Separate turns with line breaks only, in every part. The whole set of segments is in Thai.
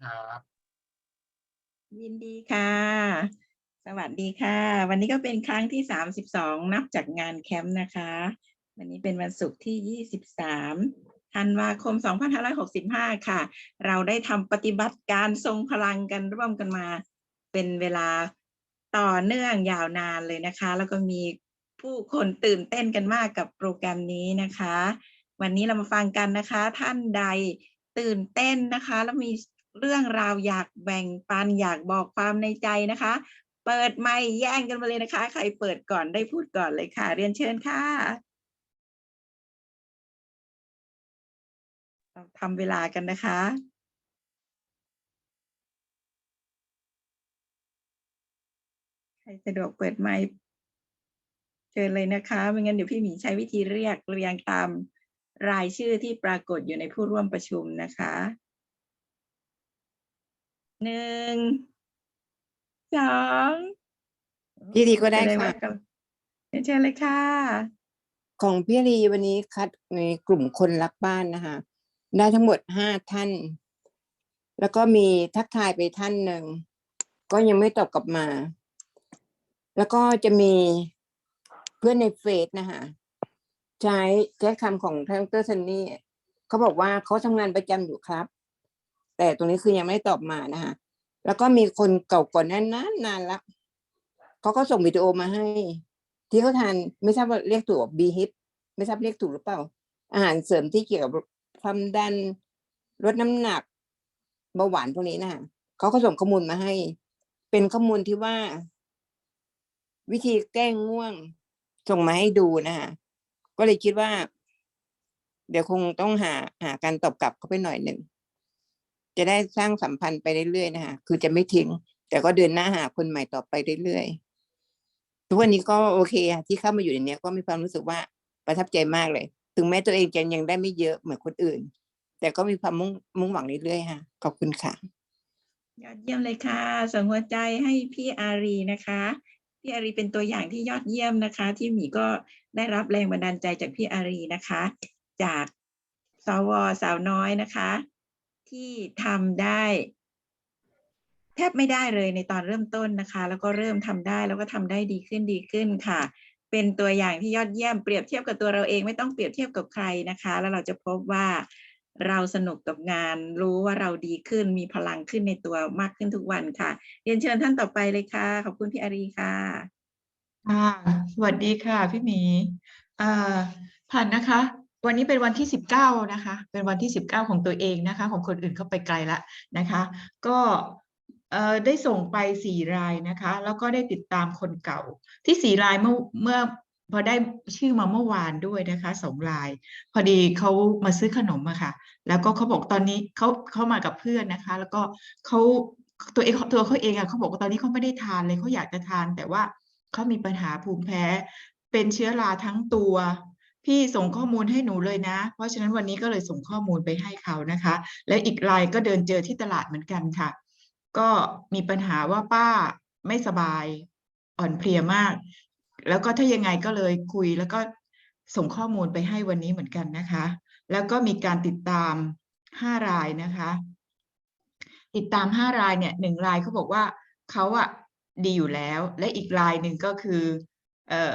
ครับ
ยินดีค่ะ สวัสดีค่ะ วันนี้ก็เป็นครั้งที่สามสิบสองนับจากงานแคมป์นะคะ วันนี้เป็นวันศุกร์ที่ยี่สิบสามธันวาคมสองพันห้าร้อยหกสิบห้าค่ะ เราได้ทำปฏิบัติการทรงพลังกันร่วมกันมา เป็นเวลาต่อเนื่องยาวนานเลยนะคะ แล้วก็มีผู้คนตื่นเต้นกันมากกับโปรแกรมนี้นะคะ วันนี้เรามาฟังกันนะคะ ท่านใดตื่นเต้นนะคะ แล้วมี เรื่องราวอยากแบ่งปันอยากบอกความในใจนะคะ เปิดไมค์แย่งกันมาเลยนะคะ ใครเปิดก่อนได้พูดก่อนเลยค่ะ เรียนเชิญค่ะเราทำเวลากันนะคะใครสะดวกเปิดไมค์เชิญเลยนะคะ ไม่งั้นเดี๋ยวพี่หมีใช้วิธีเรียกเรียงตามรายชื่อที่ปรากฏอยู่ในผู้ร่วมประชุมนะคะ หนึ่งสอง
พี่ดีก็ได้
แสง
ค่ะ
ว่ากำเรียนเชิญเลยค่ะ
ของพี่รีวันนี้คัดในกลุ่มคนรักบ้านนะคะ ได้ทั้งหมดห้าท่าน แล้วก็มีทักทายไปท่านหนึ่ง ก็ยังไม่ตอบกลับมา แล้วก็จะมีเพื่อนในเฟซนะคะใช้ใช้คำของท่านดรซันนี่เขาบอกว่าเขาทำงานประจำอยู่ครับ แต่ตรงนี้คือยังไม่ตอบมานะคะแล้วก็มีคนเก่าก่อนนั้นนานนานละเขาก็ส่งวิดีโอมาให้ ที่เขาทานไม่ทราบว่าเรียกถูกบีฮิปไม่ทราบเรียกถูกหรือเปล่า อาหารเสริมที่เกี่ยวกับความดันลดน้ำหนักเบาหวานพวกนี้นะคะเขาก็ส่งข้อมูลมาให้ เป็นข้อมูลที่ว่า วิธีแก้ง่วง ส่งมาให้ดูนะคะก็เลยคิดว่า เดี๋ยวคงต้องหาหาการตอบกลับเขาไปหน่อยหนึ่ง จะได้สร้างสัมพันธ์ไปเรื่อยๆนะคะคือจะไม่ทิ้ง แต่ก็เดินหน้าหาคนใหม่ต่อไปเรื่อยๆทุกวันนี้ก็โอเคค่ะที่เข้ามาอยู่ในนี้ก็มีความรู้สึกว่าประทับใจมากเลย ถึงแม้ตัวเองจะยังได้ไม่เยอะเหมือนคนอื่น แต่ก็มีความมุ่งมุ่งหวังเรื่อยๆค่ะขอบคุณค่ะ
ยอดเยี่ยมเลยค่ะส่งหัวใจให้พี่อารีนะคะ พี่อารีเป็นตัวอย่างที่ยอดเยี่ยมนะคะ ที่หมีก็ได้รับแรงบันดาลใจจากพี่อารีนะคะ จากสวสาวน้อยนะคะ ที่ทำได้ แทบไม่ได้เลยในตอนเริ่มต้นนะคะ แล้วก็เริ่มทำได้แล้วก็ทำได้ดีขึ้นดีขึ้นค่ะ เป็นตัวอย่างที่ยอดเยี่ยมเปรียบเทียบกับตัวเราเองไม่ต้องเปรียบเทียบกับใครนะคะ แล้วเราจะพบว่าเราสนุกกับงานรู้ว่าเราดีขึ้นมีพลังขึ้นในตัวมากขึ้นทุกวันค่ะ เรียนเชิญท่านต่อไปเลยค่ะ ขอบคุณพี่อารีค่ะ
ค่ะสวัสดีค่ะพี่หมีผ่านนะคะ วันนี้เป็นวันที่สิบเก้านะคะ เป็นวันที่สิบเก้าของตัวเองนะคะ ของคนอื่นเข้าไปไกลละนะคะ ก็ได้ส่งไปสี่รายนะคะ แล้วก็ได้ติดตามคนเก่า ที่สี่รายเมื่อเมื่อพอได้ชื่อมาเมื่อวานด้วยนะคะสองราย พอดีเขามาซื้อขนมอะค่ะ แล้วก็เขาบอกตอนนี้เขาเขามากับเพื่อนนะคะ แล้วก็เขาตัวเองตัวเขาเองอะเขาบอกว่าตอนนี้เขาไม่ได้ทานเลยเขาอยากจะทาน แต่ว่าเขามีปัญหาภูมิแพ้ เป็นเชื้อราทั้งตัว พี่ส่งข้อมูลให้หนูเลยนะ เพราะฉะนั้นวันนี้ก็เลยส่งข้อมูลไปให้เขานะคะ และอีกรายก็เดินเจอที่ตลาดเหมือนกันค่ะ ก็มีปัญหาว่าป้าไม่สบายอ่อนเพลียมาก แล้วก็ถ้ายังไงก็เลยคุยแล้วก็ส่งข้อมูลไปให้วันนี้เหมือนกันนะคะ แล้วก็มีการติดตามห้ารายนะคะ ติดตามห้ารายเนี่ยหนึ่งรายเขาบอกว่าเขาอะดีอยู่แล้ว และอีกรายหนึ่งก็คือ เอ่อ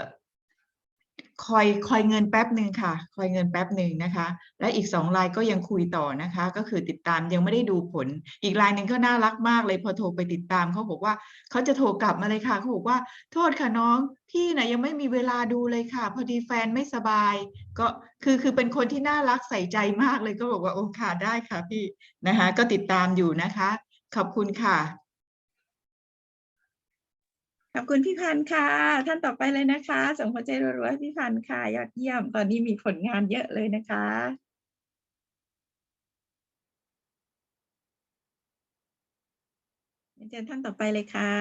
คอยคอยเงินแป๊บหนึ่งค่ะ คอยเงินแป๊บหนึ่งนะคะ และอีกสองรายก็ยังคุยต่อนะคะ ก็คือติดตามยังไม่ได้ดูผล อีกรายหนึ่งก็น่ารักมากเลยพอโทรไปติดตามเขาบอกว่าเขาจะโทรกลับมาเลยค่ะเขาบอกว่าโทษค่ะน้องพี่นะยังไม่มีเวลาดูเลยค่ะ พอดีแฟนไม่สบาย ก็คือคือเป็นคนที่น่ารักใส่ใจมากเลยก็บอกว่าโอ้ค่ะได้ค่ะพี่นะคะ ก็ติดตามอยู่นะคะ ขอบคุณค่ะ
ขอบคุณพี่พันธ์ค่ะ ท่านต่อไปเลยนะคะส่งหัวใจรัวๆพี่พันธ์ค่ะ ยอดเยี่ยม ตอนนี้มีผลงานเยอะเลยนะคะเรียนเชิญท่านต่อไปเลยค่ะ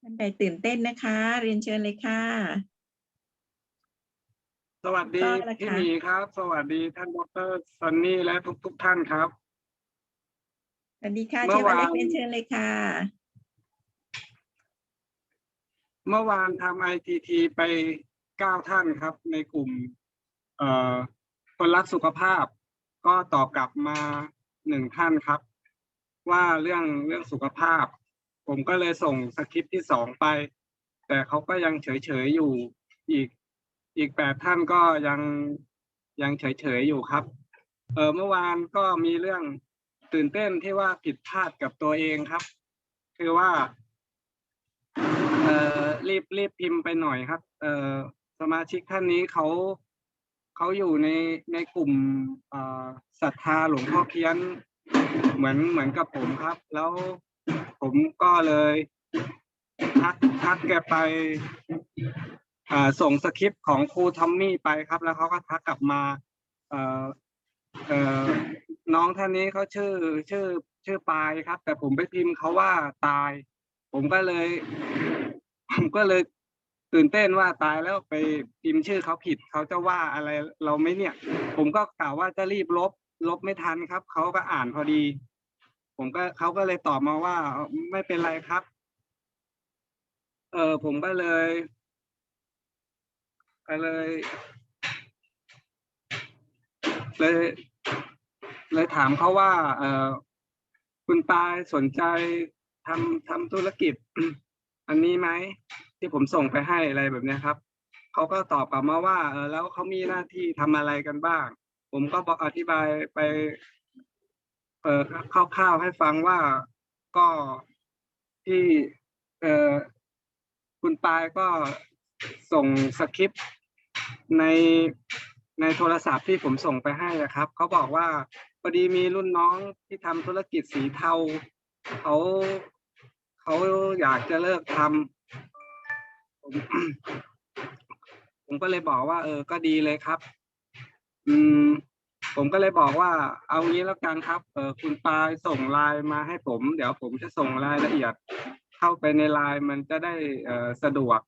ท่านใดตื่นเต้นนะคะ เรียนเชิญเลยค่ะ
สวัสดี
ก็ละ
พี่
ค่ะ
หมีครับ สวัสดีท่านดรซันนี่และทุกๆท่านครับ
สวัสดีค่ะ
เมื่
เชิญ
อ
มาเล็ก
วาน
เรียนเชิญเลยค่ะ
เมื่อวานทำไอทีทีไปเก้าท่านครับ ในกลุ่ม เอ่อคนรักสุขภาพ ก็ตอบกลับมาหนึ่งท่านครับ ว่าเรื่องเรื่องสุขภาพ ผมก็เลยส่งสคริปต์ที่สองไป แต่เขาก็ยังเฉยเฉยๆอยู่อีก อีกแปดท่านก็ยังยังเฉยๆอยู่ครับ เออเมื่อวานก็มีเรื่องตื่นเต้นที่ว่าผิดพลาดกับตัวเองครับ คือว่า เออรีบรีบพิมพ์ไปหน่อยครับ เออสมาชิกท่านนี้เขาเขาอยู่ในในกลุ่มเออศรัทธาหลวงพ่อเพี้ยน เหมือนเหมือนกับผมครับ แล้วผมก็เลยทักทักแกไป ส่งสคริปต์ของครูทอมมี่ไปครับ แล้วเขาก็ทักกลับมาเอ่อเออน้องท่านนี้เขาชื่อชื่อชื่อปายครับ แต่ผมไปพิมพ์เขาว่าตาย ผมก็เลย ผมก็เลยตื่นเต้นว่าตายแล้วไปพิมพ์ชื่อเขาผิดเขาจะว่าอะไรเราไหมเนี่ย ผมก็กล่าวว่าจะรีบลบ ลบไม่ทันครับเขาก็อ่านพอดี ผมก็เขาก็เลยตอบมาว่าไม่เป็นไรครับ เออผมก็เลย เลยเลย เลยถามเขาว่า เออคุณปายสนใจทำทำธุรกิจ อันนี้ไหมที่ผมส่งไปให้อะไรแบบนี้ครับเขาก็ตอบกลับมาว่า เออแล้วเขามีหน้าที่ทำอะไรกันบ้าง ผมก็บอกอธิบายไป เออคร่าวๆให้ฟังว่าก็ที่ เออคุณปายก็ส่งสคริปต์ ในในโทรศัพท์ที่ผมส่งไปให้นะครับเขาบอกว่าพอดีมีรุ่นน้องที่ทำธุรกิจสีเทาเขาเขาอยากจะเลิกทำผมผมก็เลยบอกว่า เออ ก็ดีเลยครับ อืม ผมก็เลยบอกว่า เอางี้แล้วกันครับ เออคุณปายส่งไลน์มาให้ผม เดี๋ยวผมจะส่งรายละเอียด เข้าไปในไลน์มันจะได้เออสะดวก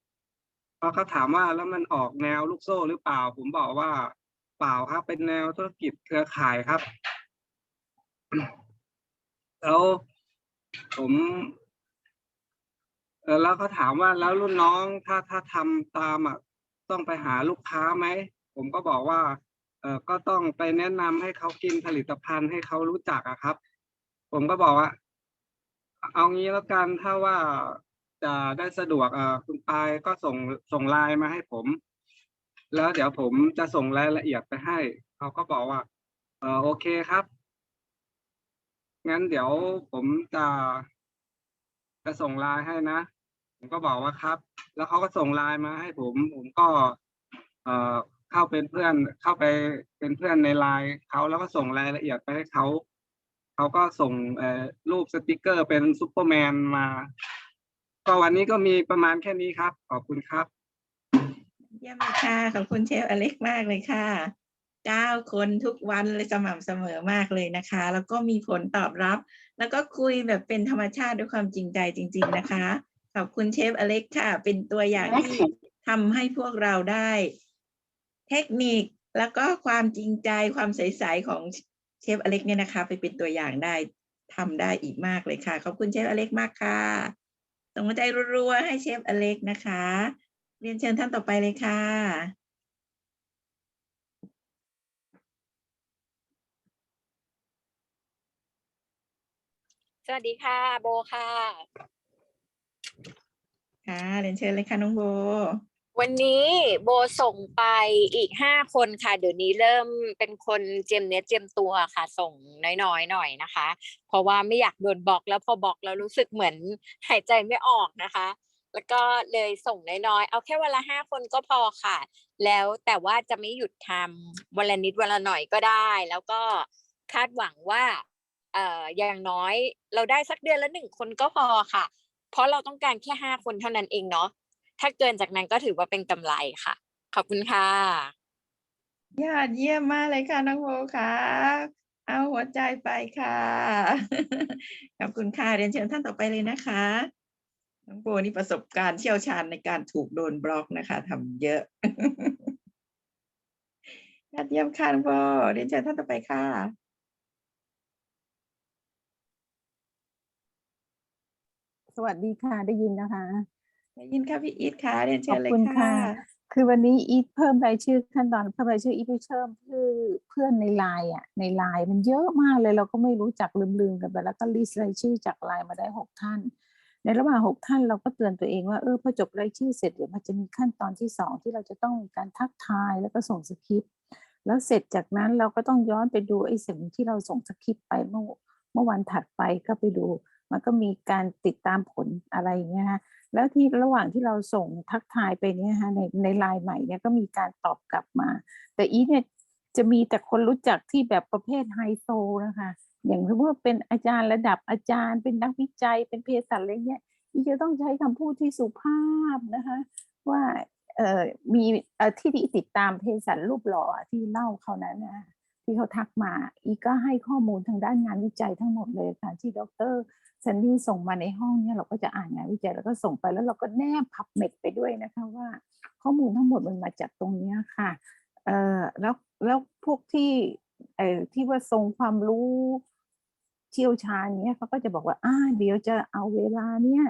ราะเขาถามว่าแล้วมันออกแนวลูกโซ่หรือเปล่า ผมบอกว่าเปล่าครับ เป็นแนวธุรกิจเครือข่ายครับ แล้วผมแล้วเขาถามว่าแล้วรุ่นน้องถ้าถ้าทำตามอะต้องไปหาลูกค้าไหม ผมก็บอกว่า เออก็ต้องไปแนะนำให้เขากินผลิตภัณฑ์ให้เขารู้จักอะครับ ผมก็บอกว่า เอางี้แล้วกันถ้าว่า ได้สะดวกอ่อคุณปายก็ส่งส่งไลน์มาให้ผม แล้วเดี๋ยวผมจะส่งรายละเอียดไปให้เขาก็บอกว่าเออโอเคครับ งั้นเดี๋ยวผมจะจะส่งไลน์ให้นะผมก็บอกว่าครับ แล้วเขาก็ส่งไลน์มาให้ผม ผมก็ เอ่อเข้าเป็นเพื่อนเข้าไปเป็นเพื่อนในไลน์เขาแล้วก็ส่งรายละเอียดไปให้เขาเขาก็ส่งเอ่อรูปสติกเกอร์เป็นซูเปอร์แมนมา ก็วันนี้ก็มีประมาณแค่นี้ครับ ขอบคุณครับ
เยี่ยมเลยค่ะ ขอบคุณเชฟอเล็กมากเลยค่ะเก้าคนทุกวันเลยสม่ำเสมอมากเลยนะคะ แล้วก็มีผลตอบรับ แล้วก็คุยแบบเป็นธรรมชาติด้วยความจริงใจจริง ๆ นะคะ ขอบคุณเชฟอเล็กค่ะ เป็นตัวอย่างที่ทำให้พวกเราได้ เทคนิคแล้วก็ความจริงใจความใสๆของเชฟอเล็กเนี่ยนะคะ ไปเป็นตัวอย่างได้ทำได้อีกมากเลยค่ะ ขอบคุณเชฟอเล็กมากค่ะ ส่งหัวใจรัวๆให้เชฟอเล็กนะคะ เรียนเชิญท่านต่อไปเลยค่ะ
สวัสดีค่ะโบค่ะ
ค่ะ เรียนเชิญเลยค่ะน้องโบ
วันนี้โบส่งไปอีกห้าคนค่ะ เดี๋ยวนี้เริ่มเป็นคนเจียมเนื้อเจียมตัวค่ะ ส่งน้อยๆหน่อยนะคะ เพราะว่าไม่อยากโดนบล็อกแล้วพอบล็อกแล้วรู้สึกเหมือนหายใจไม่ออกนะคะ แล้วก็เลยส่งน้อยๆ เอาแค่วันละห้าคนก็พอค่ะ แล้วแต่ว่าจะไม่หยุดทำวันละนิดวันละหน่อยก็ได้ แล้วก็คาดหวังว่าเอ่ออย่างน้อยเราได้สักเดือนละหนึ่งคนก็พอค่ะ เพราะเราต้องการแค่ห้าคนเท่านั้นเองเนาะ ถ้าเกินจากนั้นก็ถือว่าเป็นกำไรค่ะ ขอบคุณค่ะ
ยอดเยี่ยมมากเลยค่ะน้องโบค่ะ เอาหัวใจไปค่ะ ขอบคุณค่ะเรียนเชิญท่านต่อไปเลยนะคะ น้องโบนี่ประสบการณ์เชี่ยวชาญในการถูกโดนบล็อกนะคะทำเยอะยอดเยี่ยมค่ะน้องโบเรียนเชิญท่านต่อไปค่ะ
สวัสดีค่ะได้ยินนะคะ
ได้ยินค่ะพี่อีทค่ะเรียนเชิญเลย
ขอบคุณ
ค่ะ
ค่ะ คือวันนี้อีทเพิ่มรายชื่อขั้นตอนเพิ่มรายชื่ออีทไปเพิ่มเพื่อเพื่อนในไลน์อะในไลน์มันเยอะมากเลยเราก็ไม่รู้จักลืมๆกันไปแล้วก็ลิสต์รายชื่อจากไลน์มาได้หกท่าน ในระหว่างหกท่านเราก็เตือนตัวเองว่าเออพอจบรายชื่อเสร็จเดี๋ยวมันจะมีขั้นตอนที่สองที่เราจะต้องมีการทักทายแล้วก็ส่งสคริปต์แล้วเสร็จจากนั้นเราก็ต้องย้อนไปดูไอ้สิ่งที่เราส่งสคริปต์ไปเมื่อเมื่อวันถัดไปก็ไปดู มันก็มีการติดตามผลอะไรอย่างเงี้ยฮะ แล้วที่ระหว่างที่เราส่งทักทายไปเนี่ยฮะในในไลน์ใหม่เนี่ยก็มีการตอบกลับมา แต่อีเนี่ยจะมีแต่คนรู้จักที่แบบประเภทไฮโซนะคะ อย่างสมมติว่าเป็นอาจารย์ระดับอาจารย์ เป็นนักวิจัยเป็นเภสัชอะไรเงี้ยอีจะต้องใช้คำพูดที่สุภาพนะคะ ว่าเอ่อมีเอ่อที่ที่ติดตามเภสัชรูปหล่อที่เล่าเขานั้นนะ ที่เขาทักมา อีก็ให้ข้อมูลทางด้านงานวิจัยทั้งหมดเลยค่ะ ที่ดรซันดี้ส่งมาในห้องเนี่ยเราก็จะอ่านงานวิจัยแล้วก็ส่งไปแล้วเราก็แนบพับเม็ดไปด้วยนะคะว่า ข้อมูลทั้งหมดมันมาจากตรงนี้ค่ะเอ่อแล้วแล้วพวกที่เอ่อที่ว่าทรงความรู้เชี่ยวชาญเนี่ยเขาก็จะบอกว่าอ่าเดี๋ยวจะเอาเวลาเนี่ย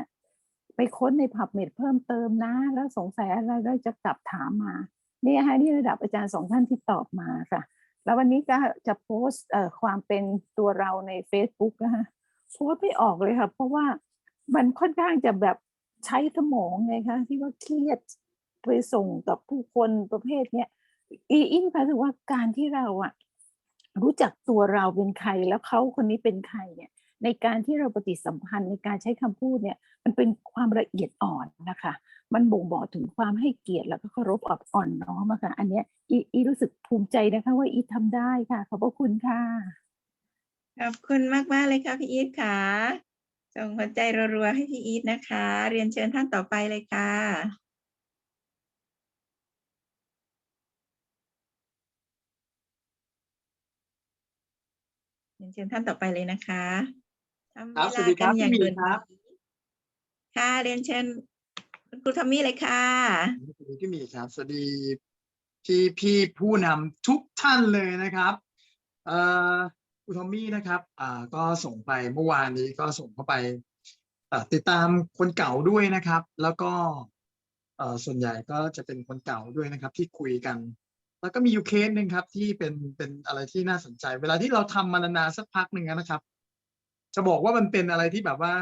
ไปค้นในพับเม็ดเพิ่มเติมนะ แล้วสงสัยอะไรแล้วจะกลับถามมาเนี่ยค่ะนี่ระดับอาจารย์สองท่านที่ตอบมาค่ะ แล้ววันนี้ก็จะโพสต์เอ่อความเป็นตัวเราใน Facebook นะคะโพสต์ไม่ออกเลยค่ะ เพราะว่ามันค่อนข้างจะแบบใช้สมองไงคะที่ว่าเครียดไปส่งกับผู้คนประเภทเนี้ยอีอินค่ะถือว่าการที่เราอะรู้จักตัวเราเป็นใครแล้วเขาคนนี้เป็นใครเนี่ย ในการที่เราปฏิสัมพันธ์ในการใช้คำพูดเนี่ยมันเป็นความละเอียดอ่อนนะคะ มันบ่งบอกถึงความให้เกียรติแล้วก็เคารพอ่อนอ่อนน้อมอะค่ะ อันเนี้ยอีอีรู้สึกภูมิใจนะคะ ว่าอีทำได้ค่ะ ขอบพระคุณค่ะ
ขอบคุณมากมากเลยค่ะพี่อีทค่ะส่งหัวใจรัวๆให้พี่อีทนะคะ เรียนเชิญท่านต่อไปเลยค่ะเรียนเชิญท่านต่อไปเลยนะคะ ทำ
ครับ
เว
สวั
ลา
สดีค
กั
รั
น
บ
อย่าง
พี่หมี
ด่วน
ครับ
ค่ะเรียนเชิญคุณครูทอมมี่เลยค่ะ
สวัสดีพี่หมีครับสวัสดีพี่พี่ผู้นำทุกท่านเลยนะครับเอ่อคุณทอมมี่นะครับอ่าก็ส่งไปเมื่อวานนี้ก็ส่งเข้าไปอ่าติดตามคนเก่าด้วยนะครับ แล้วก็เอ่อส่วนใหญ่ก็จะเป็นคนเก่าด้วยนะครับที่คุยกัน แล้วก็มีอยู่เคสหนึ่งครับที่เป็นเป็นอะไรที่น่าสนใจ เวลาที่เราทำมานานๆสักพักหนึ่งนะครับ จะบอกว่ามันเป็นอะไรที่แบบว่า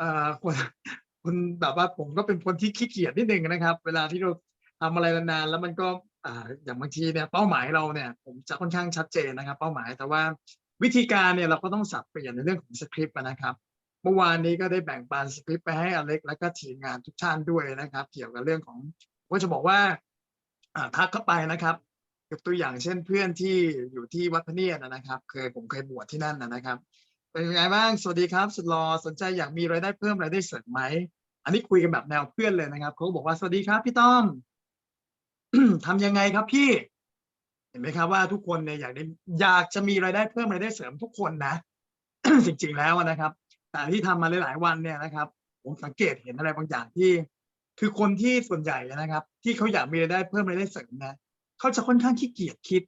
อ่อคนคนแบบว่าผมก็เป็นคนที่ขี้เกียจนิดนึงนะครับ เวลาที่เราทำอะไรนานๆแล้วมันก็อ่าอย่างบางทีเนี่ยเป้าหมายเราเนี่ย ผมจะค่อนข้างชัดเจนนะครับ เป้าหมายแต่ว่าวิธีการเนี่ยเราก็ต้องสับเปลี่ยนในเรื่องของสคริปต์นะครับเมื่อวานนี้ก็ได้แบ่งปันสคริปต์ไปให้อเล็ก แล้วก็ทีมงานทุกท่านด้วยนะครับ เกี่ยวกับเรื่องของว่าจะบอกว่าทักเข้าไปนะครับยกตัวอย่างเช่นเพื่อนที่อยู่ที่วัดพระเนียดนะครับ เคยผมเคยบวชที่นั่นนะครับ เป็นยังไงบ้าง สวัสดีครับ สุดรอสนใจอยากมีรายได้เพิ่มรายได้เสริมไหม อันนี้คุยกันแบบแนวเพื่อนเลยนะครับเขาบอกว่าสวัสดีครับ พี่ต้อมทำยังไงครับพี่ เห็นไหมครับว่าทุกคนเนี่ยอยากได้อยากจะมีรายได้เพิ่มรายได้เสริมทุกคนนะ จริงๆแล้วนะครับ แต่ที่ทำมาหลายๆวันเนี่ยนะครับ ผมสังเกตเห็นอะไรบางอย่างที่ คือคนที่ส่วนใหญ่นะครับ ที่เขาอยากมีรายได้เพิ่มรายได้เสริมนะเขาจะค่อนข้างขี้เกียจคิด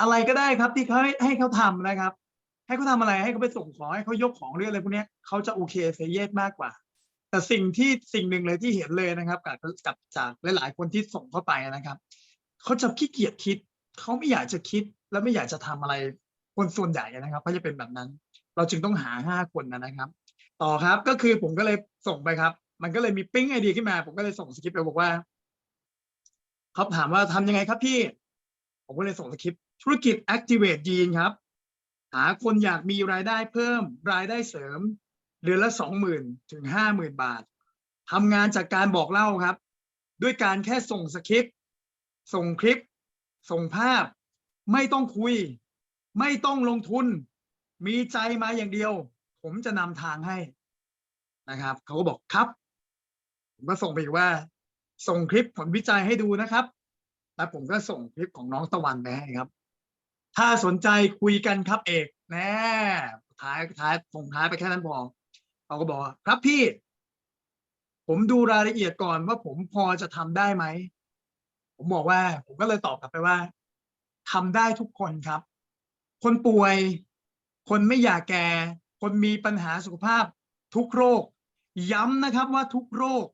อะไรก็ได้ครับที่เขาให้ให้เขาทำนะครับ ให้เขาทำอะไรให้เขาไปส่งของให้เขายกของเรื่องอะไรพวกนี้เขาจะโอเคเซเยสมากกว่า แต่สิ่งที่สิ่งหนึ่งเลยที่เห็นเลยนะครับกับกับจากหลาย ๆ คนที่ส่งเข้าไปนะครับเขาจะขี้เกียจคิดเขาไม่อยากจะคิดและไม่อยากจะทำอะไรคนส่วนใหญ่นะครับเขาจะเป็นแบบนั้น เราจึงต้องหาห้าคนนะครับ ต่อครับก็คือผมก็เลยส่งไปครับ มันก็เลยมีปิ้งไอเดียขึ้นมา ผมก็เลยส่งสคริปต์ไปบอกว่าเขาถามว่าทำยังไงครับพี่ ผมก็เลยส่งสคริปต์ธุรกิจ activate ยีนครับ หาคนอยากมีรายได้เพิ่มรายได้เสริม เดือนละสองหมื่นถึงห้าหมื่นบาททำงานจากการบอกเล่าครับ ด้วยการแค่ส่งสคริปต์ส่งคลิป ส่งภาพ ไม่ต้องคุย ไม่ต้องลงทุน มีใจมาอย่างเดียว ผมจะนำทางให้นะครับ เขาก็บอกครับผมก็ส่งไปว่า ส่งคลิปผลวิจัยให้ดูนะครับ แล้วผมก็ส่งคลิปของน้องตะวันไปให้ครับ ถ้าสนใจคุยกันครับเอกแน่ท้ายท้ายส่งท้ายไปแค่นั้นพอเขาก็บอกว่าครับพี่ ผมดูรายละเอียดก่อนว่าผมพอจะทำได้ไหม ผมบอกว่า ผมก็เลยตอบกลับไปว่าทำได้ทุกคนครับ คนป่วย คนไม่อยากแก่ คนมีปัญหาสุขภาพ ทุกโรค ย้ำนะครับว่าทุกโรค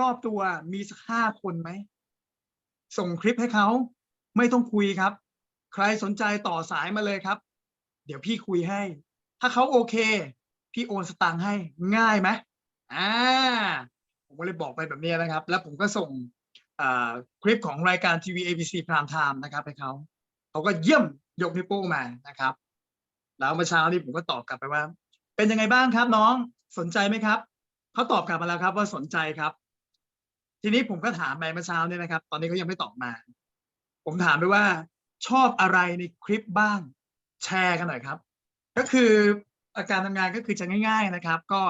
รอบๆตัวมีสักห้าคนไหมส่งคลิปให้เขาไม่ต้องคุยครับ ใครสนใจต่อสายมาเลยครับ เดี๋ยวพี่คุยให้ ถ้าเขาโอเค พี่โอนสตางค์ให้ง่ายไหมอ่าผมก็เลยบอกไปแบบนี้นะครับ แล้วผมก็ส่งคลิปของรายการทีวี ABC Prime Time นะครับให้เขาเขาก็เยี่ยมยกนิ้วโป้งมานะครับ แล้วเมื่อเช้านี้ผมก็ตอบกลับไปว่า เป็นยังไงบ้างครับน้องสนใจไหมครับเขาตอบกลับมาแล้วครับว่าสนใจครับ ทีนี้ผมก็ถามไปเมื่อเช้าเนี่ยนะครับ ตอนนี้เขายังไม่ตอบมา ผมถามไปว่า ชอบอะไรในคลิปบ้าง แชร์กันหน่อยครับ ก็คืออาการทำงานก็คือจะง่าย ๆนะครับ ก็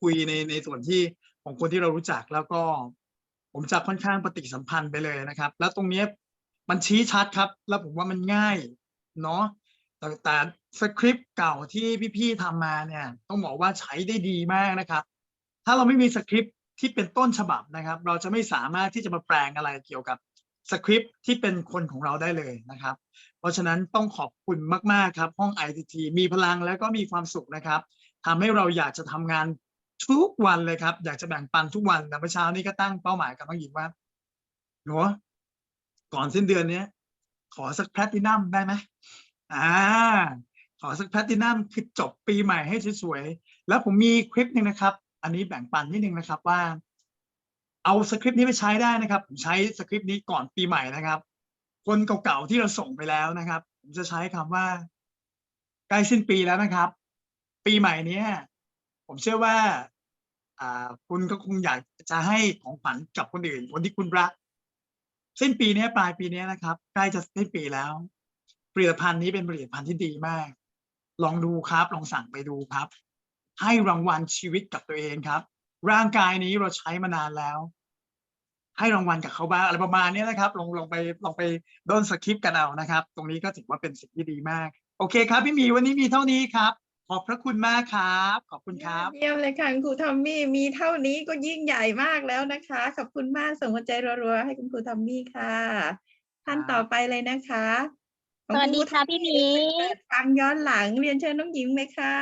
คุยในในส่วนที่ของคนที่เรารู้จักแล้วก็ ผมจะค่อนข้างปฏิสัมพันธ์ไปเลยนะครับ แล้วตรงนี้มันชี้ชัดครับ แล้วผมว่ามันง่ายเนาะแต่แต่สคริปต์เก่าที่พี่ๆทำมาเนี่ย ต้องบอกว่าใช้ได้ดีมากนะครับ ถ้าเราไม่มีสคริปต์ที่เป็นต้นฉบับนะครับ เราจะไม่สามารถที่จะมาแปลงอะไรเกี่ยวกับ สคริปต์ที่เป็นคนของเราได้เลยนะครับ เพราะฉะนั้นต้องขอบคุณมาก ๆ ครับ ห้อง ITT มีพลังแล้วก็มีความสุขนะครับทำให้เราอยากจะทำงานทุกวันเลยครับ อยากจะแบ่งปันทุกวันแต่เมื่อเช้านี้ก็ตั้งเป้าหมายกับน้องหญิงว่าหนูก่อนสิ้นเดือนนี้ขอสักแพลตินัมได้ไหมอ่า ขอสักแพลตินัมคือจบปีใหม่ให้สวยๆแล้วผมมีคลิปหนึ่งนะครับ อันนี้แบ่งปันนิดนึงนะครับว่า เอาสคริปต์นี้ไปใช้ได้นะครับผมใช้สคริปต์นี้ก่อนปีใหม่นะครับ คนเก่าๆที่เราส่งไปแล้วนะครับ ผมจะใช้คำว่าใกล้สิ้นปีแล้วนะครับ ปีใหม่เนี้ยผมเชื่อว่าอ่าคุณก็คงอยากจะให้ของขวัญกับคนอื่น คนที่คุณรักสิ้นปีนี้ปลายปีนี้นะครับ ใกล้จะสิ้นปีแล้วผลิตภัณฑ์นี้เป็นผลิตภัณฑ์ที่ดีมาก ลองดูครับ ลองสั่งไปดูครับ ให้รางวัลชีวิตกับตัวเองครับ ร่างกายนี้เราใช้มานานแล้ว ให้รางวัลกับเขาบ้างอะไรประมาณเนี้ยนะครับ ลองลองไปลองไปด้นสคริปต์กันเอานะครับ ตรงนี้ก็ถือว่าเป็นสิ่งที่ดีมาก โอเคครับ พี่หมีวันนี้มีเท่านี้ครับ ขอบพระคุณมากครับ ขอบคุณครับ
เยี่ยมเลยค่ะคุณครูทอมมี่มีเท่านี้ก็ยิ่งใหญ่มากแล้วนะคะ ขอบคุณมากส่งหัวใจรัวๆให้คุณครูทอมมี่ค่ะ ท่าน
ครับ
ต่อไปเลยนะคะของ
สวัสดี
ณรู
ค่ะพี่หมี
เปิดฟังย้อนหลังเรียนเชิญน้องหญิงเลยค่ะ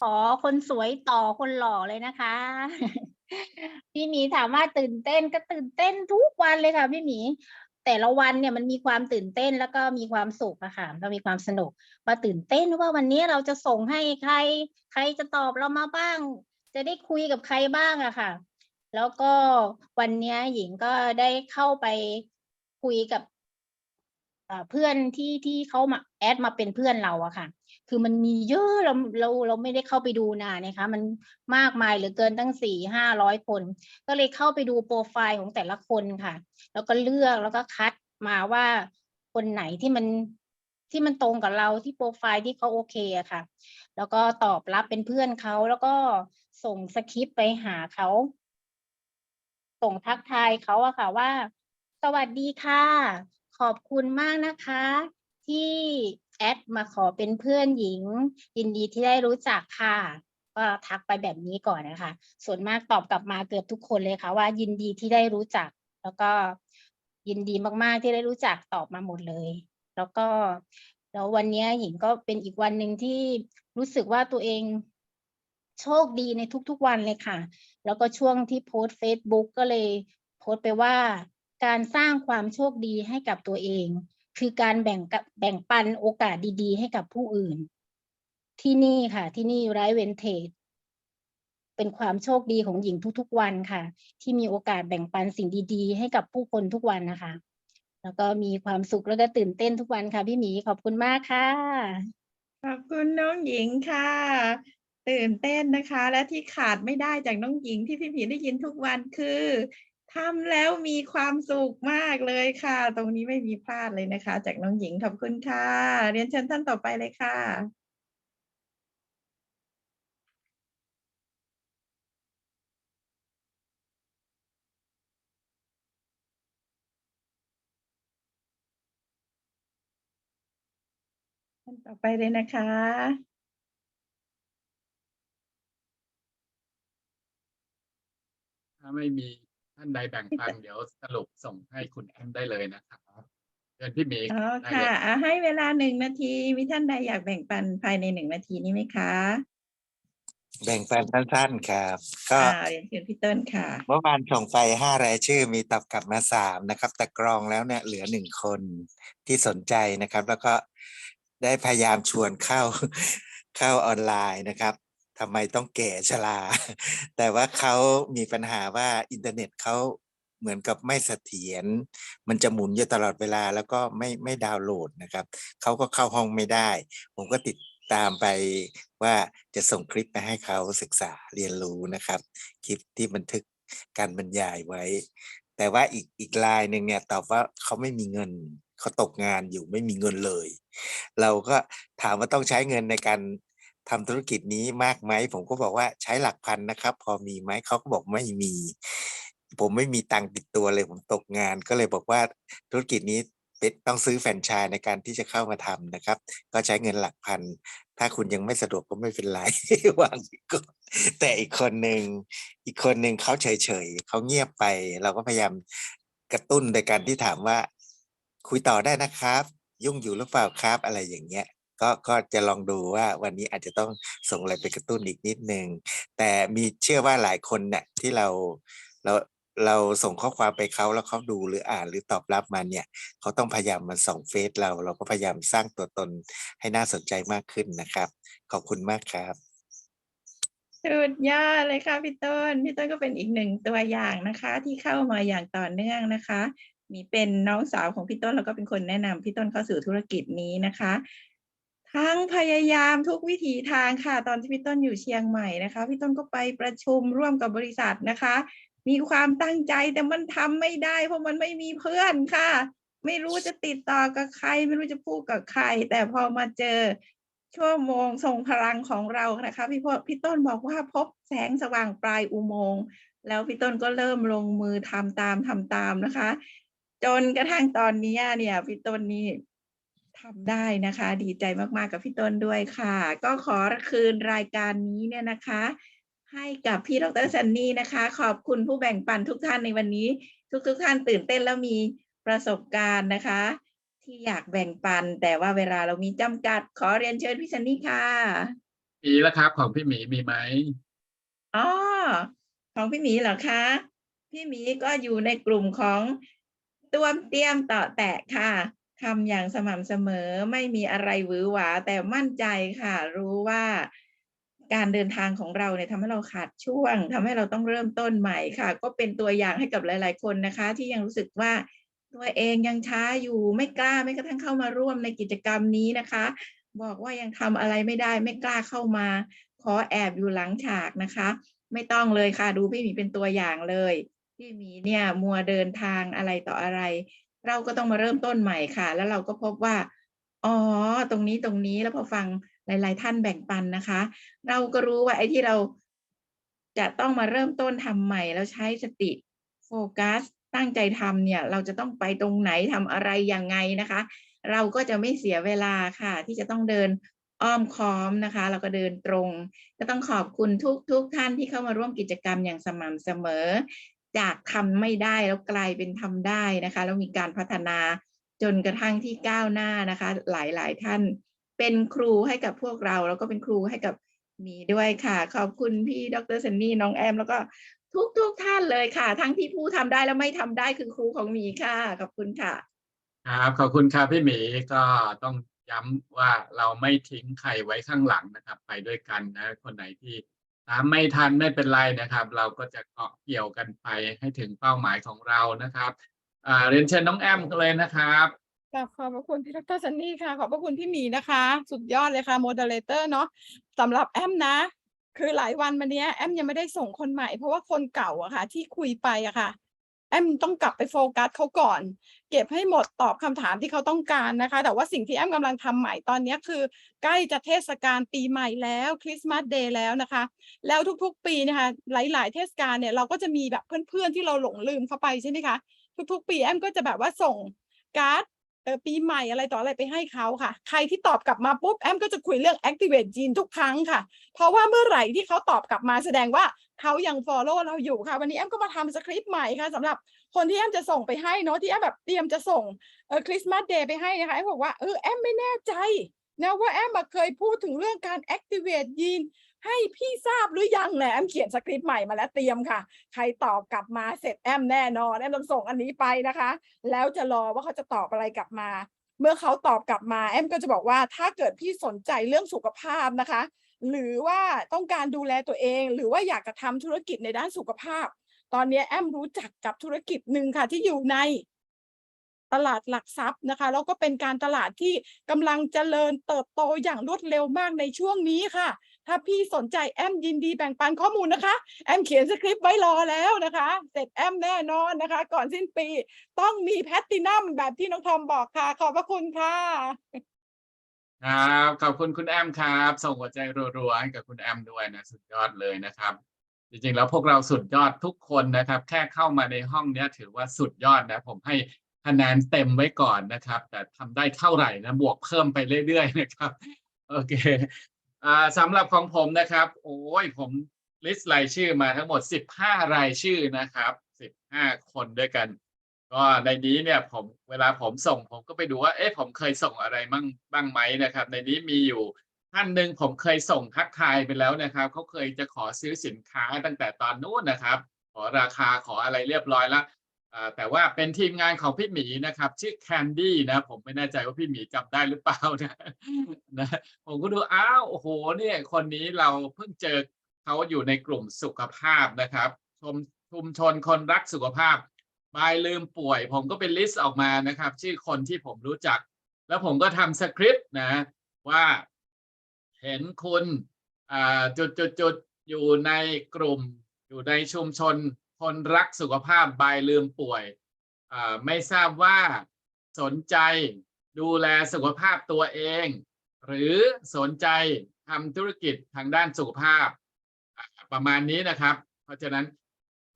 ขอคนสวยต่อคนหล่อเลยนะคะ พี่หมีถามว่าตื่นเต้นก็ตื่นเต้นทุกวันเลยค่ะพี่หมีแต่ละวันเนี่ยมันมีความตื่นเต้นแล้วก็มีความสุขอะค่ะเรามีความสนุกว่าตื่นเต้นว่าวันนี้เราจะส่งให้ใคร ใครจะตอบเรามาบ้าง จะได้คุยกับใครบ้างอะค่ะ แล้วก็วันนี้หญิงก็ได้เข้าไปคุยกับ เพื่อนที่ที่เขามาแอดมาเป็นเพื่อนเราอะค่ะ คือมันมีเยอะเราเราเราไม่ได้เข้าไปดูนานนะคะ มันมากมายเหลือเกินตั้งสี่ห้าร้อยคน ก็เลยเข้าไปดูโปรไฟล์ของแต่ละคนค่ะ แล้วก็เลือกแล้วก็คัดมาว่าคนไหนที่มันที่มันตรงกับเราที่โปรไฟล์ที่เขาโอเคอะค่ะ แล้วก็ตอบรับเป็นเพื่อนเขาแล้วก็ส่งสคริปต์ไปหาเขาส่งทักทายเขาอะค่ะว่า สวัสดีค่ะ ขอบคุณมากนะคะ ที่แอดมาขอเป็นเพื่อนหญิง ยินดีที่ได้รู้จักค่ะ ก็ทักไปแบบนี้ก่อนนะคะ ส่วนมากตอบกลับมาเกือบทุกคนเลยค่ะ ว่ายินดีที่ได้รู้จัก แล้วก็ยินดีมากๆที่ได้รู้จักตอบมาหมดเลย แล้วก็แล้ววันนี้หญิงก็เป็นอีกวันหนึ่งที่รู้สึกว่าตัวเองโชคดีในทุกๆวันเลยค่ะ แล้วก็ช่วงที่โพสต์ Facebook ก็เลยโพสต์ไปว่า การสร้างความโชคดีให้กับตัวเอง คือการแบ่งกับแบ่งปันโอกาสดีๆ ให้กับผู้อื่น ที่นี่ค่ะ ที่นี่ไรเวนเทจเป็นความโชคดีของหญิงทุกๆวันค่ะ ที่มีโอกาสแบ่งปันสิ่งดีๆ ให้กับผู้คนทุกวันนะคะ แล้วก็มีความสุขแล้วก็ตื่นเต้นทุกวันค่ะ พี่หมีขอบคุณมากค่ะ
ขอบคุณน้องหญิงค่ะ ตื่นเต้นนะคะ และที่ขาดไม่ได้จากน้องหญิงที่พี่ผีได้ยินทุกวันคือ ทำแล้วมีความสุขมากเลยค่ะ ตรงนี้ไม่มีพลาดเลยนะคะ จากน้องหญิงขอบคุณค่ะ เรียนเชิญท่านต่อไปเลยค่ะ ท่านต่อไปเลยนะคะ
ถ้าไม่มี ท่านใดแบ่งปันเดี๋ยวสรุปส่งให้คุณแอมได้เลยนะครับเชิญพี่หมี
อ๋อ
ได้เล
ค่ะ
ย
อะ ให้เวลาหนึ่งนาทีมีท่านใดอยากแบ่งปันภายในหนึ่งนาทีนี้ไหมคะ
แบ่งปันสั้นๆครับ ก็
อ่าเรียนเชิญพี่เติ้ลค่ะ
เมื่อวานส่งไปห้ารายชื่อมีตอบกลับมาสามนะครับ แต่กรองแล้วเนี่ยเหลือหนึ่งคนที่สนใจนะครับ แล้วก็ได้พยายามชวนเข้าเข้าออนไลน์นะครับ ทำไมต้องแก่ชราแต่ว่าเขามีปัญหาว่าอินเทอร์เน็ตเขาเหมือนกับไม่เสถียร มันจะหมุนอยู่ตลอดเวลาแล้วก็ไม่ไม่ดาวน์โหลดนะครับ เขาก็เข้าห้องไม่ได้ ผมก็ติดตามไปว่าจะส่งคลิปไปให้เขาศึกษาเรียนรู้นะครับ คลิปที่บันทึกการบรรยายไว้ แต่ว่าอีกอีกลายหนึ่งเนี่ยตอบว่าเขาไม่มีเงินเขาตกงานอยู่ไม่มีเงินเลย เราก็ถามว่าต้องใช้เงินในการ ทำธุรกิจนี้มากไหม ผมก็บอกว่าใช้หลักพันนะครับ พอมีไหมเขาก็บอกไม่มี ผมไม่มีตังค์ติดตัวเลยผมตกงาน ก็เลยบอกว่าธุรกิจนี้เป็นต้องซื้อแฟรนไชส์ในการที่จะเข้ามาทำนะครับ ก็ใช้เงินหลักพัน ถ้าคุณยังไม่สะดวกก็ไม่เป็นไรวางก่อนแต่อีกคนหนึ่งอีกคนหนึ่งเขาเฉยๆเขาเงียบไป เราก็พยายามกระตุ้นโดยการที่ถามว่า คุยต่อได้นะครับ ยุ่งอยู่หรือเปล่าครับอะไรอย่างเงี้ย ก็ก็จะลองดูว่าวันนี้อาจจะต้องส่งอะไรไปกระตุ้นอีกนิดนึง แต่มีเชื่อว่าหลายคนเนี่ยที่เราเราเราส่งข้อความไปเขาแล้วเขาดูหรืออ่านหรือตอบรับมาเนี่ยเขาต้องพยายามมาส่องเฟซเรา เราก็พยายามสร้างตัวตนให้น่าสนใจมากขึ้นนะครับ ขอบคุณมากครับ
สุดยอดเลยค่ะพี่ต้นพี่ต้นก็เป็นอีกหนึ่งตัวอย่างนะคะ ที่เข้ามาอย่างต่อเนื่องนะคะ มีเป็นน้องสาวของพี่ต้นแล้วก็เป็นคนแนะนำพี่ต้นเข้าสู่ธุรกิจนี้นะคะ ทั้งพยายามทุกวิถีทางค่ะ ตอนที่พี่ต้นอยู่เชียงใหม่นะคะ พี่ต้นก็ไปประชุมร่วมกับบริษัทนะคะ มีความตั้งใจแต่มันทำไม่ได้ เพราะมันไม่มีเพื่อนค่ะ ไม่รู้จะติดต่อกับใคร ไม่รู้จะพูดกับใคร แต่พอมาเจอชั่วโมงทรงพลังของเรานะคะ พี่พพี่ต้นบอกว่าพบแสงสว่างปลายอุโมงค์แล้วพี่ต้นก็เริ่มลงมือทำตามทำตามนะคะ จนกระทั่งตอนนี้เนี่ยพี่ต้นนี่ ทำได้นะคะ ดีใจมาก ๆ กับพี่ต้นด้วยค่ะ ก็ขอคืนรายการนี้เนี่ยนะคะ ให้กับพี่ดรซันนี่นะคะ ขอบคุณผู้แบ่งปันทุกท่านในวันนี้ ทุกๆท่านตื่นเต้นแล้วมีประสบการณ์นะคะ ที่อยากแบ่งปัน แต่ว่าเวลาเรามีจำกัด ขอเรียนเชิญพี่ซันนี่ค่ะ
มีแล้วครับของพี่หมีมีไหม
อ๋อของพี่หมีเหรอคะ พี่หมีก็อยู่ในกลุ่มของต้วมเตี้ยมต่อแตะค่ะ ทำอย่างสม่ำเสมอไม่มีอะไรหวือหวา แต่มั่นใจค่ะ รู้ว่าการเดินทางของเราเนี่ยทำให้เราขาดช่วงทำให้เราต้องเริ่มต้นใหม่ค่ะ ก็เป็นตัวอย่างให้กับหลาย ๆ คนนะคะ ที่ยังรู้สึกว่าตัวเองยังช้าอยู่ไม่กล้าไม่กระทั่งเข้ามาร่วมในกิจกรรมนี้นะคะ บอกว่ายังทำอะไรไม่ได้ ไม่กล้าเข้ามา ขอแอบอยู่หลังฉากนะคะ ไม่ต้องเลยค่ะดูพี่หมีเป็นตัวอย่างเลย พี่หมีเนี่ยมัวเดินทางอะไรต่ออะไร เราก็ต้องมาเริ่มต้นใหม่ค่ะ แล้วเราก็พบว่า อ๋อ ตรงนี้ตรงนี้แล้วพอฟังหลาย ๆ ท่านแบ่งปันนะคะ เราก็รู้ว่าไอ้ที่เราจะต้องมาเริ่มต้นทำใหม่แล้วใช้สติโฟกัสตั้งใจทำเนี่ย เราจะต้องไปตรงไหนทำอะไรยังไงนะคะ เราก็จะไม่เสียเวลาค่ะ ที่จะต้องเดินอ้อมค้อมนะคะ เราก็เดินตรง ก็ต้องขอบคุณทุกทุกท่านที่เข้ามาร่วมกิจกรรมอย่างสม่ำเสมอ จากทำไม่ได้แล้วกลายเป็นทำได้นะคะแล้วมีการพัฒนาจนกระทั่งที่ก้าวหน้านะคะ หลายๆ ท่านเป็นครูให้กับพวกเรา แล้วก็เป็นครูให้กับหมีด้วยค่ะ ขอบคุณพี่ดรซันนี่น้องแอม แล้วก็ทุกทุกๆท่านเลยค่ะ ทั้งที่ผู้ทำได้และไม่ทำได้คือครูของหมีค่ะ ขอบคุณค่ะ
ครับขอบคุณครับพี่หมีก็ต้องย้ำว่าเราไม่ทิ้งใครไว้ข้างหลังนะครับ ไปด้วยกันนะคนไหนที่ ตามไม่ทันไม่เป็นไรนะครับ เราก็จะเกาะเกี่ยวกันไปให้ถึงเป้าหมายของเรานะครับเรียนเชิญน้องแอมเลยนะครับ
กราบขอบพระคุณพี่ดรซันนี่ค่ะ ขอบพระคุณพี่หมีนะคะ สุดยอดเลยค่ะโมเดเลเตอร์เนาะสำหรับแอมนะ คือหลายวันมาเนี้ยแอมยังไม่ได้ส่งคนใหม่ เพราะว่าคนเก่าอะค่ะ ที่คุยไปอะค่ะ แอมต้องกลับไปโฟกัสเขาก่อน เก็บให้หมดตอบคำถามที่เขาต้องการนะคะ แต่ว่าสิ่งที่แอมกำลังทำใหม่ตอนนี้คือ ใกล้จะเทศกาลปีใหม่แล้วคริสต์มาสเดย์แล้วนะคะ แล้วทุกๆปีนะคะ หลายๆ เทศกาลเนี่ยเราก็จะมีแบบเพื่อนๆที่เราหลงลืมเข้าไปใช่ไหมคะทุกๆ ปีแอมก็จะแบบว่าส่งการ์ดปีใหม่อะไรต่ออะไรไปให้เขาค่ะ ใครที่ตอบกลับมาปุ๊บแอมก็จะคุยเรื่อง activate gene ทุกครั้งค่ะ เพราะว่าเมื่อไหร่ที่เขาตอบกลับมาแสดงว่า เขายัง follow เราอยู่ค่ะ วันนี้แอมก็มาทำสคริปต์ใหม่ค่ะสำหรับคนที่แอมจะส่งไปให้เนาะที่แอมแบบเตรียมจะส่งเออคริสต์มาสเดย์ไปให้นะคะแอมบอกว่าเออแอมไม่แน่ใจนะว่าแอมเคยพูดถึงเรื่องการ activate gene ให้พี่ทราบหรือยังแหละแอมเขียนสคริปต์ใหม่มาแล้วเตรียมค่ะ ใครตอบกลับมาเสร็จแอมแน่นอนแอมต้องส่งอันนี้ไปนะคะ แล้วจะรอว่าเขาจะตอบอะไรกลับมา เมื่อเขาตอบกลับมาแอมก็จะบอกว่าถ้าเกิดพี่สนใจเรื่องสุขภาพนะคะ หรือว่าต้องการดูแลตัวเอง หรือว่าอยากจะทำธุรกิจในด้านสุขภาพ ตอนนี้แอมรู้จักกับธุรกิจหนึ่งค่ะที่อยู่ในตลาดหลักทรัพย์นะคะแล้วก็เป็นการตลาดที่กำลังเจริญเติบโตอย่างรวดเร็วมากในช่วงนี้ค่ะ ถ้าพี่สนใจแอมยินดีแบ่งปันข้อมูลนะคะ แอมเขียนสคริปต์ไว้รอแล้วนะคะ เสร็จแอมแน่นอนนะคะ ก่อนสิ้นปี ต้องมีแพตตินัมแบบที่น้องทอมบอกค่ะ ขอบพระคุณค่ะ
ครับขอบคุณคุณแอมครับ ส่งหัวใจรัวๆให้กับคุณแอมด้วยนะสุดยอดเลยนะครับ จริงๆแล้วพวกเราสุดยอดทุกคนนะครับ แค่เข้ามาในห้องเนี้ยถือว่าสุดยอดนะ ผมให้คะแนนเต็มไว้ก่อนนะครับ แต่ทำได้เท่าไหร่นะบวกเพิ่มไปเรื่อยๆนะครับโอเคอ่าสำหรับของผมนะครับ โอ้ยผมลิสต์รายชื่อมาทั้งหมด 15 รายชื่อนะครับ 15 คนด้วยกัน ก็ในนี้เนี่ยผมเวลาผมส่งผมก็ไปดูว่า เอ๊ะผมเคยส่งอะไรบ้างบ้างไหมนะครับ ในนี้มีอยู่ท่านหนึ่งผมเคยส่งทักทายไปแล้วนะครับเขาเคยจะขอซื้อสินค้าตั้งแต่ตอนนู้นนะครับ ขอราคาขออะไรเรียบร้อยแล้วแต่ว่าเป็นทีมงานของพี่หมีนะครับ ชื่อแคนดี้นะผมไม่แน่ใจว่าพี่หมีจำได้หรือเปล่านะนะผมก็ดูอ้าวโอ้โหเนี่ยคนนี้เราเพิ่งเจอเขาอยู่ในกลุ่มสุขภาพนะครับชมชุมชนคนรักสุขภาพ บายลืมป่วย ผมก็เป็นลิสต์ออกมานะครับ ชื่อคนที่ผมรู้จัก แล้วผมก็ทำสคริปต์นะว่าเห็นคุณจุดจุดจุดอยู่ในกลุ่ม อยู่ในชุมชน คนรักสุขภาพบายลืมป่วยไม่ทราบว่าสนใจดูแลสุขภาพตัวเอง หรือสนใจทำธุรกิจทางด้านสุขภาพประมาณนี้นะครับ เพราะฉะนั้น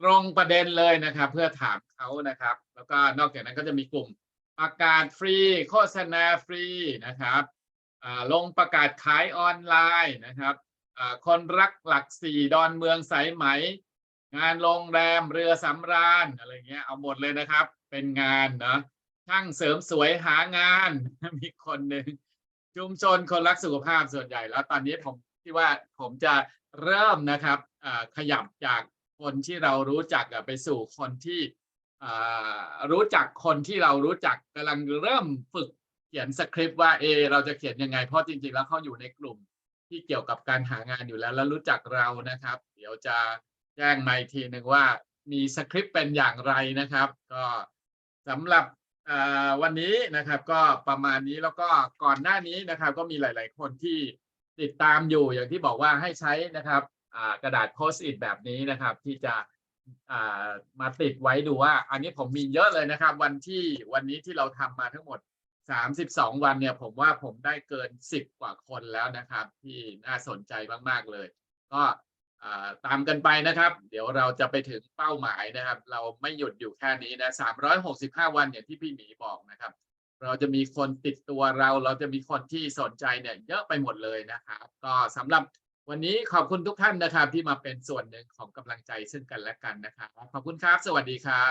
ตรงประเด็นเลยนะครับ เพื่อถามเขานะครับ แล้วก็นอกจากนั้นก็จะมีกลุ่มประกาศฟรี โฆษณาฟรีนะครับลงประกาศขายออนไลน์นะครับคนรักหลักสี่ดอนเมืองสายไหม งานโรงแรมเรือสำราญอะไรเงี้ยเอาหมดเลยนะครับ เป็นงานเนาะช่างเสริมสวยหางานมีคนหนึ่งชุมชนคนรักสุขภาพส่วนใหญ่แล้วตอนนี้ผมที่ว่าผมจะเริ่มนะครับขยับจาก คนที่เรารู้จักอะไปสู่คนที่รู้จักคนที่เรารู้จักกำลังเริ่มฝึกเขียนสคริปต์ว่าเอเราจะเขียนยังไง เพราะจริงๆ แล้วเขาอยู่ในกลุ่มที่เกี่ยวกับการหางานอยู่แล้ว แล้วรู้จักเรานะครับ เดี๋ยวจะแจ้งมาอีกทีหนึ่งว่ามีสคริปต์เป็นอย่างไรนะครับ ก็สำหรับวันนี้นะครับก็ประมาณนี้แล้วก็ก่อนหน้านี้นะครับ ก็มีหลาย ๆ คนที่ติดตามอยู่อย่างที่บอกว่าให้ใช้นะครับ กระดาษโพสต์อิทแบบนี้นะครับ ที่จะมาติดไว้ดูว่า อันนี้ผมมีเยอะเลยนะครับ วันที่วันนี้ที่เราทำมาทั้งหมด 32 วันเนี่ยผมว่าผมได้เกิน 10 กว่าคนแล้วนะครับ ที่น่าสนใจมากๆเลย ก็ตามกันไปนะครับ เดี๋ยวเราจะไปถึงเป้าหมายนะครับ เราไม่หยุดอยู่แค่นี้นะ 365 วันอย่างที่พี่หมีบอกนะครับ เราจะมีคนติดตัวเรา เราจะมีคนที่สนใจเนี่ยเยอะไปหมดเลยนะครับ ก็สำหรับ วันนี้ขอบคุณทุกท่านนะครับที่มาเป็นส่วนหนึ่งของกำลังใจซึ่งกันและกันนะครับขอบคุณครับ สวัสดีครับ